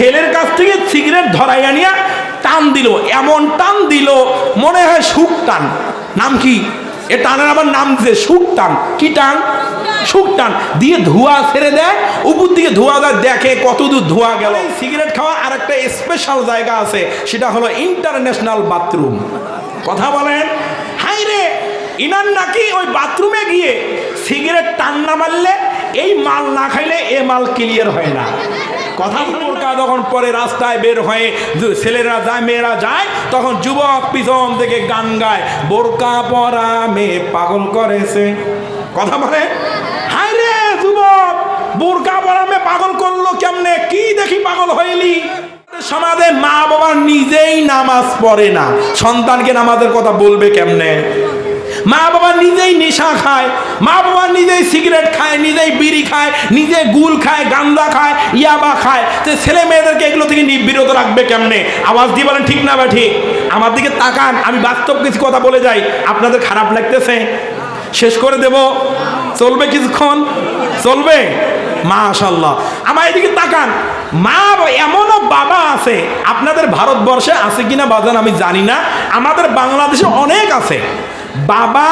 ছেলের কাছ থেকে সিগারেট ধরাই আনিয়া টান দিল, এমন টান দিল, মনে হয় সুখ টান। নাম কি? এ টানের আবার নাম দিছে, সুখ টান। কি টান? সুখ টান। দিয়ে ধোঁয়া ছেড়ে দেয়, উপর দিকে ধোঁয়া দেয়, দেখে কত দূর ধোঁয়া গেল। সিগারেট খাওয়া আর একটা স্পেশাল জায়গা আছে, সেটা হলো ইন্টারন্যাশনাল বাথরুম কথা বলেন? হাই রে! ইনার নাকি ওই বাথরুমে গিয়ে সিগারেট টান না মারলে এই মাল না খাইলে এ মাল ক্লিয়ার হয় না। কথা বোরকা যখন পরে রাস্তায় বের হয়ে ছেলেরা যায়, মেয়েরা যায়, তখন যুবক পিছন থেকে গান গায়, বোরকা পরা মেয়ে পাগল করেছে। কথা বলে? হায় রে যুবক, বোরকা পরা মেয়ে পাগল করল কেমনে? কি দেখি পাগল হইলি? সমাজে মা বাবা নিজেই নামাজ পড়ে না। সন্তানকে নামাজের কথা বলবে কেমনে? মা বাবা নিজেই নেশা খায় মা বাবা নিজেই সিগারেট খায়, নিজেই বিড়ি খায় নিজে গুল খায়, গান্দা খায়, ইয়াবা খায়। তো ছেলে মেয়েদেরকে এগুলো থেকে নি- বিরত রাখবে কেমনে? আওয়াজ দিয়ে বলেন, ঠিক না বা ঠিক। আমার দিকে তাকান, আমি বাস্তব কিছু কথা বলে যাই। আপনাদের খারাপ লাগতেছে? শেষ করে দেব। চলবে কিছুক্ষণ? চলবে? মাশাল্লাহ আমার এদিকে তাকান। মা, এমনও বাবা আছে, আপনাদের ভারতবর্ষে আছে কিনা বাজান আমি জানি না। আমাদের বাংলাদেশে অনেক আছে। বাবা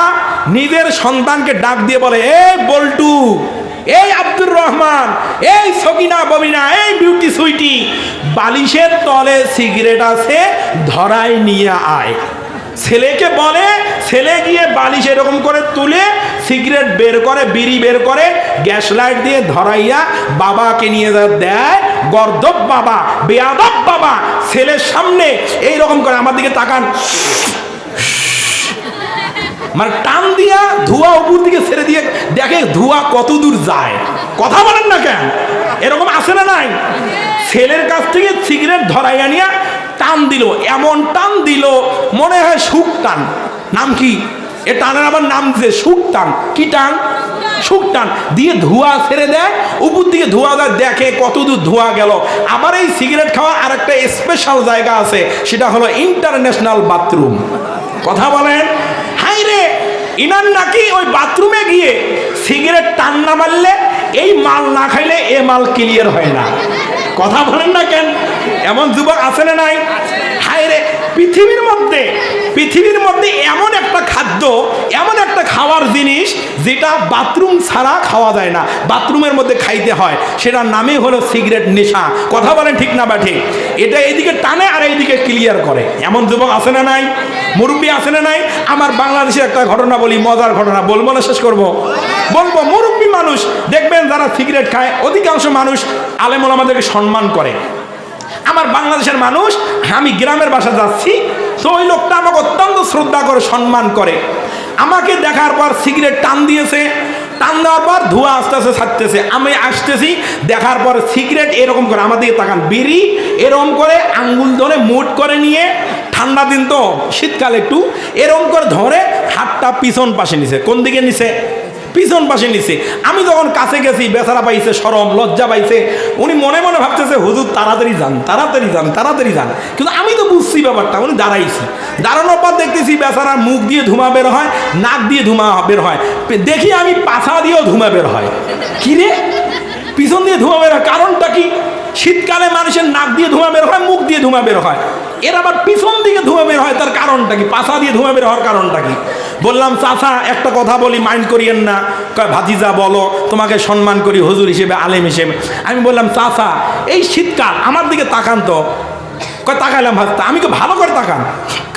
নিজের সন্তানকে ডাক দিয়ে বলে এই বল্টু, এই আব্দুর রহমান, এই সকিনা ববিনা, এই বিউটি সুইটি, বালিশের তলে সিগারেট আছে ধরাই নিয়ে আয়। ছেলেকে বলে, ছেলে গিয়ে বালিশ এরকম করে তুলে সিগারেট বের করে, বিড়ি বের করে, গ্যাস লাইট দিয়ে ধরাইয়া বাবাকে নিয়ে দেয়। গর্দব বাবা, বেয়াদব বাবা, ছেলের সামনে এই রকম করে আমার দিকে তাকান। মানে টান দিয়া ধোঁয়া উপর দিকে ছেড়ে দিয়ে দেখে ধোঁয়া কত দূর যায়। কথা বলেন না কেন? এরকম আসে না নাই? ছেলের কাছ থেকে সিগারেট ধরাই আনিয়া টান দিল, এমন টান দিল, মনে হয় সুখ টান। নাম কি? এ টানের আবার নাম দিছে সুখ টান। কি টান? সুখ টান। দিয়ে ধোঁয়া ছেড়ে দেয়, উপর দিকে ধোঁয়া দেয় দেখে কত দূর ধোঁয়া গেল। আবার এই সিগারেট খাওয়া আর একটা স্পেশাল জায়গা আছে, সেটা হলো ইন্টারন্যাশনাল বাথরুম কথা বলেন? ইনার নাকি ওই বাথরুমে গিয়ে সিগারেট টান না মারলে এই মাল না খাইলে এ মাল ক্লিয়ার হয় না। কথা বলেন না কেন? এমন যুবক আছে না নাই? হায় রে পৃথিবীর মধ্যে পৃথিবীর মধ্যে এমন একটা খাদ্য, এমন একটা খাওয়ার জিনিস যেটা বাথরুম ছাড়া খাওয়া যায় না। বাথরুমের মধ্যে খাইতে হয়, সেটার নামই হলো সিগারেট নেশা। কথা বলেন ঠিক না বা ঠিক এটা এইদিকে টানে আর এইদিকে ক্লিয়ার করে। এমন যুবক আছে না নাই? মুরব্বী আছে না নাই? আমার বাংলাদেশের একটা ঘটনা বলি, মজার ঘটনা। বলব না শেষ করব? বলব, মুরব্বী মানুষ, দেখবেন যারা সিগারেট খায়, অধিকাংশ মানুষ আলেমুল আমাদেরকে সম্মান করে। আমার বাংলাদেশের মানুষ, আমি গ্রামের বাসা যাচ্ছি তো ওই লোকটা আমাকে অত্যন্ত শ্রদ্ধা করে সম্মান করে। আমাকে দেখার পর সিগারেট টান দিয়েছে। টান দেওয়ার পর ধোঁয়া আস্তে আস্তে ছাড়তেছে। আমি আসতেছি, দেখার পর সিগারেট এরকম করে আমার দিকে তাকান। বিড়ি এরকম করে আঙ্গুল ধরে মুট করে নিয়ে, ঠান্ডা দিন তো, শীতকাল একটু, এরকম করে ধরে হাতটা পিছন পাশে নিছে। কোন দিকে নিছে? পিছন পাশে নিছে। আমি যখন কাছে গেছি, বেচারা পাইছে সরম, লজ্জা পাইছে। উনি মনে মনে ভাবতেছে, হুজুর, তাড়াতাড়ি যান তাড়াতাড়ি যান তাড়াতাড়ি যান। কিন্তু আমি তো বুঝছি ব্যাপারটা, উনি দাঁড়াইছি। দাঁড়ানোর পর দেখতেছি বেচারার মুখ দিয়ে ধুমা বের হয়, নাক দিয়ে ধুমা বের হয়। দেখি আমি পাছা দিয়েও ধুমা বের হয়। কিরে পিছন দিয়ে ধুমা বের হয়। কারণটা কি? শীতকালে মানুষের নাক দিয়ে ধোঁয়া বের হয়, মুখ দিয়ে ধোঁয়া বের হয়। এর আবার পিছন দিকে ধোঁয়া বের হয়, তার কারণটা কি? পাশা দিয়ে ধোঁয়া বের হওয়ার কারণটা কি? বললাম, চাচা, একটা কথা বলি, মাইন্ড করিয়েন না। কয়, ভাতিজা, বলো, তোমাকে সম্মান করি, হুজুর হিসেবে, আলেম হিসেবে। আমি বললাম, চাচা, এই শীতকাল আমার দিকে তাকান তো। কয়, তাকাইলাম ভাস্তা আমি তো ভালো করে তাকান?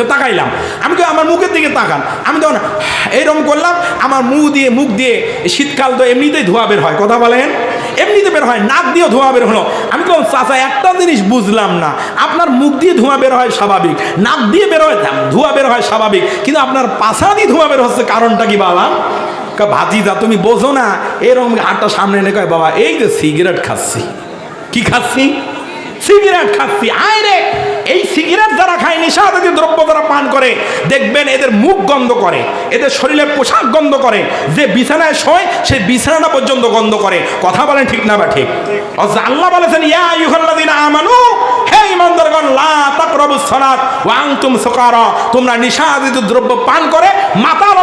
তাকাইলাম। আমি তো আমার মুখের দিকে তাকান। আমি তখন এইরকম করলাম, আমার মুখ দিয়ে মুখ দিয়ে শীতকাল তো এমনিতেই ধোয়া বের হয়, কথা বলেন? এমনিতে বের হয়, নাক দিয়েও ধোঁয়া বের হলো। আমি তো চাচা, একটা জিনিস বুঝলাম না। আপনার মুখ দিয়ে ধোঁয়া বের হয় স্বাভাবিক, নাক দিয়ে বের হয় ধোঁয়া বের হয় স্বাভাবিক, কিন্তু আপনার পাশা দিয়ে ধোঁয়া বের হচ্ছে কারণটা কি বাবা? ভাতিজা, তুমি বোঝো না, এরকম হাতটা সামনে এনে কয়, বাবা, এই যে সিগারেট খাচ্ছি। কি খাচ্ছি? সিগারেট খাচ্ছি, আয় রে! এই সিগারেট যারা খায় নেশাজাতীয় দ্রব্য যারা পান করে, দেখবেন এদের মুখ গন্ধ করে, এদের শরীরের পোশাক গন্ধ করে, যে বিছানায় শোয়, সে বিছানাটা পর্যন্ত গন্ধ করে। কথা বলেন ঠিক না বা ঠিক? আল্লাহ বলেছেন, ইয়া আইয়ুহাল্লাযীনা আমানু হে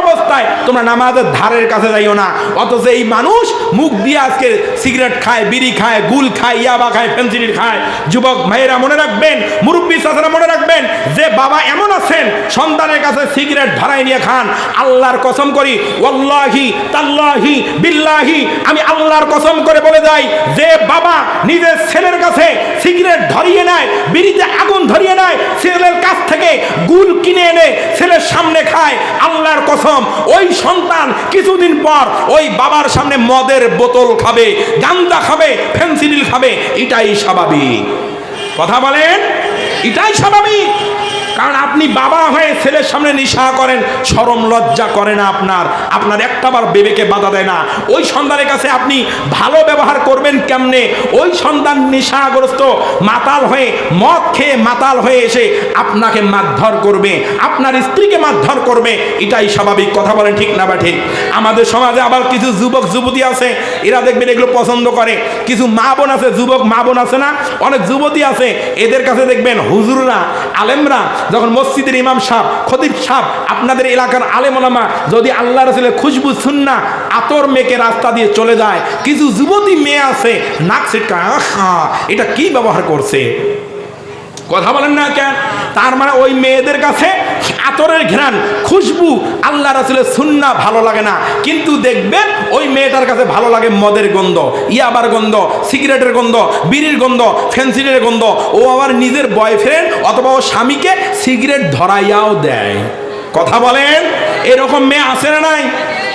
অবস্থায় তোমরা নামাজের ধারের কাছে যাইও না। অথচ এই মানুষ মুখ দিয়ে আজকে সিগারেট খায়, বিড়ি খায়, গুল খায়, ইয়াবা খায়, ফেন্সিডিল খায়। যুবক ভাইয়েরা মনে রাখবেন, মুরব্বী মনে রাখবেন, যে বাবা এমন আছেন, সন্তানের কাছে সিগারেট ধরাই নিয়ে খান, আল্লাহর কসম করি তাল্লাহি আমি আল্লাহর কসম করে বলে যাই, যে বাবা নিজের ছেলের কাছে সিগারেট ধরিয়ে নেয় বিড়িতে আগুন ধরিয়ে নেয় ছেলের কাছ থেকে গুল কিনে এনে ছেলের সামনে খায়, আল্লাহর কসম, ওই সন্তান কিছুদিন পর ওই বাবার সামনে মদের বোতল খাবে, গান্দা খাবে, ফেন্সিডিল খাবে, এটাই স্বাভাবিক। কথা বলেন? এটাই স্বাভাবিক। কারণ আপনি বাবা হয়ে ছেলের সামনে নিশা করেন, সরম লজ্জা করে না আপনার। আপনার একটাবার বেবেকে বাধা দেয় না। ওই সন্তানের কাছে আপনি ভালো ব্যবহার করবেন কেমনে? ওই সন্তান নিশাগ্রস্ত, মাতাল হয়ে, মদ খেয়ে মাতাল হয়ে এসে আপনাকে মারধর করবে, আপনার স্ত্রীকে মারধর করবে। এটাই স্বাভাবিক। কথা বলেন ঠিক না বা ঠিক? আমাদের সমাজে আবার কিছু যুবক, যুবতী আছে, এরা দেখবেন এগুলো পছন্দ করে। কিছু মা বোন আছে, যুবক মা বোন আছে না? অনেক যুবতী আছে, এদের কাছে দেখবেন হুজুররা, আলেমরা যখন মসজিদের ইমাম সাহ খদিব সাহ আপনাদের এলাকার আলেমলামা যদি আল্লাহ রসুলের খুশবু শুননা আতর মেকে রাস্তা দিয়ে চলে যায়, কিছু যুবতী মেয়ে আছে, নাক সেটা এটা কি ব্যবহার করছে? কথা বলেন না কেন? তার মানে ওই মেয়েদের কাছে আতরের ঘ্রাণ, খুশবু আল্লাহ রাসুলের সুন্না ভালো লাগে না। কিন্তু দেখবেন ওই মেয়েটার কাছে ভালো লাগে মদের গন্ধ, ইয়াবার গন্ধ, সিগারেটের গন্ধ, বিড়ির গন্ধ, ফেন্সিলের গন্ধ। ও আবার নিজের বয়ফ্রেন্ড অথবা ও স্বামীকে সিগারেট ধরাইয়াও দেয়। কথা বলেন? এরকম মেয়ে আসে না নাই?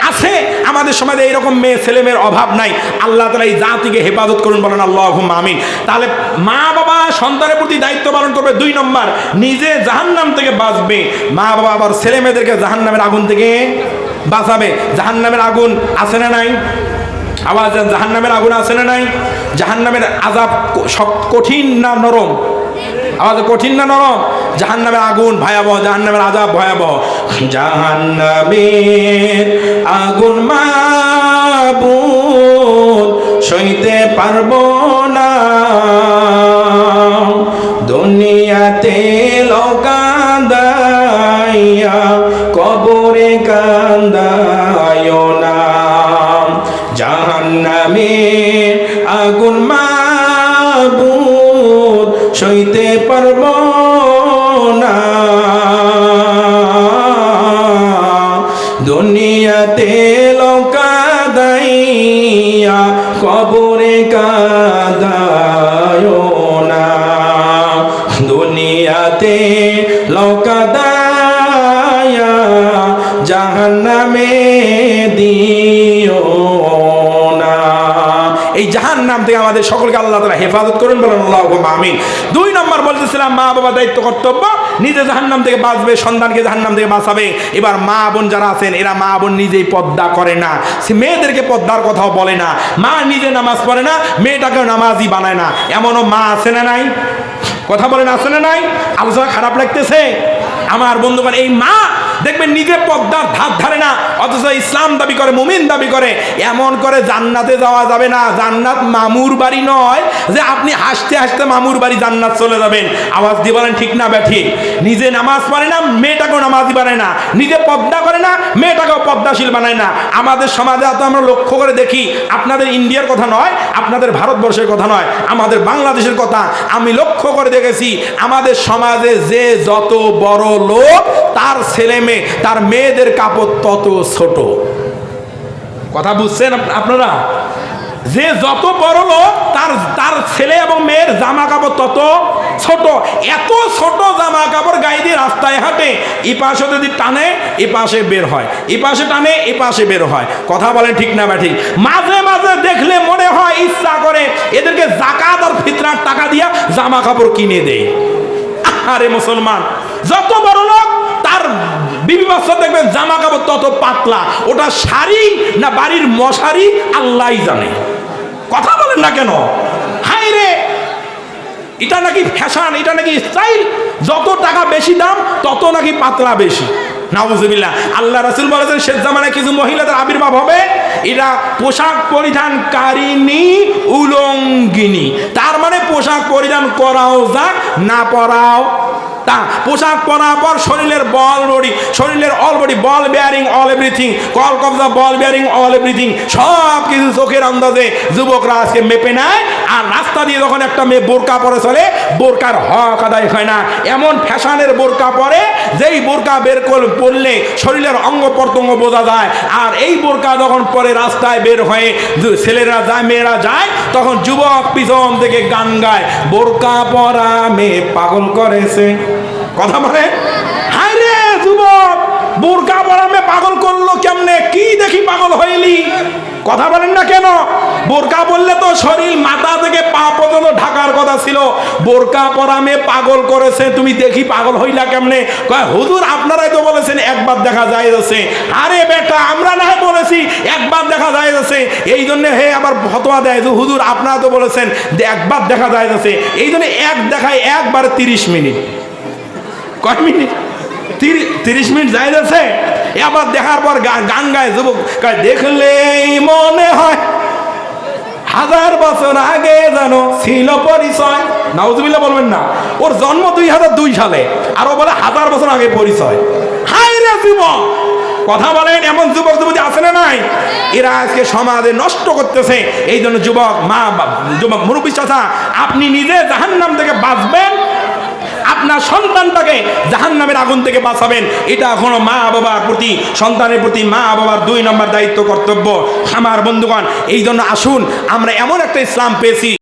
আছে। আমাদের সমাজে এইরকম মেয়ে, ছেলে মেয়ের অভাব নাই। আল্লাহ তালা এই জাতিকে হেফাজত করুন বলেন আল্লাহ আমিন। তাহলে মা বাবা সন্তানের প্রতি দায়িত্ব পালন করবে দুই নম্বর, নিজে জাহান্নাম থেকে বাঁচবে। মা বাবা আবার ছেলে মেয়েদেরকে জাহান্নামের আগুন থেকে বাঁচাবে। জাহান্নামের আগুন আছে না নাই? আবার জাহান্নামের আগুন আছে না নাই? জাহান্নামের আজাব কঠিন না নরম? আওয়াজ কঠিন না নরম? জাহান নামের আগুন ভয়াবহ জাহান নামের আজাব ভয়াবহ। জাহান নামের আগুন মাবুন সইতে পারব এই জাহান্নাম থেকে আমাদের সকলকে আল্লাহ তালা হেফাজত করুন, বলেন আল্লাহ আমিন। দুই নম্বর বলতেছিলাম, মা বাবা দায়িত্ব কর্তব্য, নিজে জাহান্নাম থেকে বাঁচবে, সন্তানকে জাহান্নাম থেকে বাঁচাবে। এবার মা বোন যারা আছেন, এরা মা বোন নিজেই পদ্মা করে না। সে মেয়েদেরকে পদ্মার কথাও বলে না। মা নিজে নামাজ পড়ে না মেয়েটাকেও নামাজই বানায় না। এমনও মা আছে না নাই? কথা বলেন, আছে না নাই? আলোচনা খারাপ লাগতেছে? আমার বন্ধুগণ, এই মা দেখবেন নিজে পদ্মার ধার ধারে না, অথচ ইসলাম দাবি করে, মুমিন দাবি করে, এমন করে জান্নাতে যাওয়া যাবে না। জান্নাত মামুর বাড়ি নয় যে আপনি হাসতে হাসতে মামুর বাড়ি জান্নাত চলে যাবেন। আওয়াজ দিয়ে বলেন, ঠিক না ব্যাঠি নিজে নামাজ পড়ে না, মেয়েটাকেও নামাজি বানায় না। নিজে পদ্মা করে না, মেয়েটাকেও পদ্মাশীল বানায় না। আমাদের সমাজে এত আমরা লক্ষ্য করে দেখি, আপনাদের ইন্ডিয়ার কথা নয়, আপনাদের ভারতবর্ষের কথা নয়, আমাদের বাংলাদেশের কথা। আমি লক্ষ্য করে দেখেছি, আমাদের সমাজে যে যত বড় লোক, তার ছেলে মেয়ে তার মেয়েদের কাপড় তত ছোট। কথা বুঝছেন আপনারা? যে যত বড় লোক, তার তার ছেলে এবং মেয়ের জামা কাপড় তত ছোট। এত ছোট জামা কাপড় গায়ে দিয়ে রাস্তায় হাঁটে এই পাশে যদি টানে এ পাশে বের হয়। এ পাশে টানে এ পাশে বের হয়। কথা বলেন ঠিক না ব্যাঠিক? মাঝে মাঝে দেখলে মনে হয় ইচ্ছা করে এদেরকে জাকাত আর ফিতরার টাকা দিয়া জামা কাপড় কিনে দেয়। আরে মুসলমান, যত বড় লোক বাচ্চা দেখবেন, জামা কাপড় তত পাতলা। ওটা শাড়ি না বাড়ির মশারি আল্লাহ জানে। কথা বলেন না কেন? হাই রে! এটা নাকি ফ্যাশন এটা নাকি স্টাইল যত টাকা বেশি দাম, তত নাকি পাতলা বেশি। নাউজুবিল্লাহ। আল্লাহ রাসূল বলেছেন, শেষ জামানায় কিছু মহিলাদের আবির্ভাব হবে। এরা পোশাক পরিধানকারিনী উলঙ্গিনী। তার মানে পোশাক পরিধান করাও যাক, না পরাও তা, পোশাক পরার পর শরীরের বল বডি, শরীরের all body ball bearing all everything call কবজা বল বেয়ারিং অল এভরিথিং সব কিছু চোখের আন্দাজে যুবকরা আজকে মেপে নেয় আর রাস্তা দিয়ে যখন একটা মেয়ে বোরকা পরে চলে, বোরকার হক আদায় হয় না। এমন ফ্যাশনের বোরকা পরে, যেই বোরকা বের করে পড়লে শরীরের অঙ্গ প্রত্যঙ্গ বোঝা যায়। আর এই বোরকা যখন পরে রাস্তায় বের হয়ে ছেলেরা যায়, মেয়েরা যায়, তখন যুবক পিছন থেকে গান গায়, বোরকা পরা মেয়ে পাগল করেছে। কথা বলে? হায় রে যুবক, বোরকা পরা মেয়ে পাগল করল কেমনে? কি দেখি পাগল হইলি? কথা বলেন না কেন? বোরকা বললে তো শরীর মাথা থেকে পা পর্যন্ত ঢাকার কথা ছিল। বোরকা পরা মেয়ে পাগল করেছে, তুমি দেখি পাগল হইলা কেমনে? হুজুর, আপনারাই তো বলেছেন একবার দেখা যায় যাচ্ছে। আরে বেটা, আমরা না বলেছি একবার দেখা যায় যাচ্ছে। এই জন্য হে আবার ফতোয়া দেয় যে, হুজুর, আপনারা তো বলেছেন একবার দেখা যায় যাচ্ছে। এই জন্য এক দেখায় একবার তিরিশ মিনিট। কয় মিনিট? তিরি- তিরিশ মিনিট যাই যাচ্ছে আবার দেখার পর গান গায় যুবক। কয়, দেখলেই মনে হয় হাজার বছর আগে যেন ছিল পরিচয়। নাউজুবিল্লাহ বলবেন না। ওর জন্ম দুই হাজার দুই সালে আর বলে হাজার বছর আগে পরিচয়। হাই রে যুবক! কথা বলেন এমন যুবক যুবতী আছে না নাই? এরা আজকে সমাজে নষ্ট করতেছে। এই জন্য যুবক মা যুবক মুরব্বী চাচা আপনি নিজে জাহান্নাম থেকে বাঁচবেন আপনার সন্তানটাকে জাহান নামের আগুন থেকে বাঁচাবেন। এটা এখনও মা বাবার প্রতি, সন্তানের প্রতি মা বাবার দুই নম্বর দায়িত্ব, কর্তব্য। আমার বন্ধুগণ, এই জন্য আসুন, আমরা এমন একটা ইসলাম পেয়েছি।